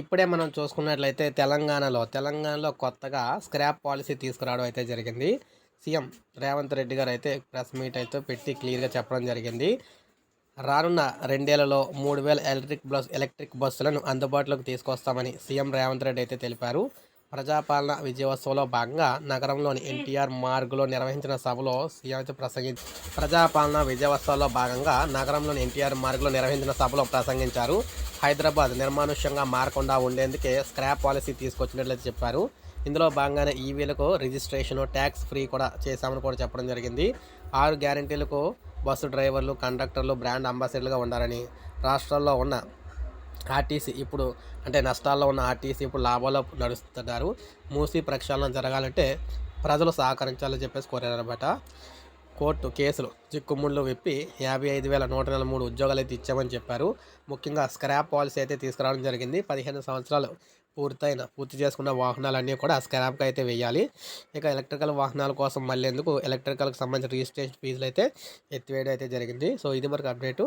ఇప్పుడే మనం చూసుకున్నట్లయితే తెలంగాణలో తెలంగాణలో కొత్తగా స్క్రాప్ పాలసీ తీసుకురావడం అయితే జరిగింది. సీఎం రేవంత్ రెడ్డి గారు అయితే ప్రెస్ మీట్ అయితే పెట్టి క్లియర్గా చెప్పడం జరిగింది. రానున్న రెండేళ్ళలో మూడు వేల ఎలక్ట్రిక్ బస్ ఎలక్ట్రిక్ బస్సులను అందుబాటులోకి తీసుకొస్తామని సీఎం రేవంత్ రెడ్డి అయితే తెలిపారు. ప్రజాపాలన విజయోత్సవంలో భాగంగా నగరంలోని ఎన్టీఆర్ మార్గులో నిర్వహించిన సభలో సీఎం ప్రసంగించి ప్రజాపాలన విజయోత్సవంలో భాగంగా నగరంలోని ఎన్టీఆర్ మార్గులో నిర్వహించిన సభలో ప్రసంగించారు. హైదరాబాద్ నిర్మానుష్యంగా మారకుండా ఉండేందుకే స్క్రాప్ పాలసీ తీసుకొచ్చినట్లయితే చెప్పారు. ఇందులో భాగంగానే ఈవీలకు రిజిస్ట్రేషన్ ట్యాక్స్ ఫ్రీ కూడా చేశామని కూడా చెప్పడం జరిగింది. ఆరు గ్యారంటీలకు బస్సు డ్రైవర్లు కండక్టర్లు బ్రాండ్ అంబాసిడర్లుగా ఉండాలని రాష్ట్రాల్లో ఉన్న ఆర్టీసీ ఇప్పుడు అంటే నష్టాల్లో ఉన్న ఆర్టీసీ ఇప్పుడు లాభాల్లో నడుస్తున్నారు. మూసీ ప్రక్షాళన జరగాలంటే ప్రజలు సహకరించాలని చెప్పేసి కోరారనమాట కోర్టు కేసులు చిక్కుముళ్ళు విప్పి యాభై ఐదు వేల నూట నలభై మూడు ఉద్యోగాలు అయితే ఇచ్చామని చెప్పారు. ముఖ్యంగా స్క్రాప్ పాలసీ అయితే తీసుకురావడం జరిగింది. పదిహేను సంవత్సరాలు పూర్తయిన పూర్తి చేసుకున్న వాహనాలన్నీ కూడా స్క్రాప్కి అయితే వేయాలి. ఇక ఎలక్ట్రికల్ వాహనాల కోసం మళ్ళీ ఎందుకు ఎలక్ట్రికల్కి సంబంధించిన రిజిస్ట్రేషన్ ఫీజులు అయితే ఎత్తివేయడం అయితే జరిగింది. సో ఇది మనకు అప్డేటు.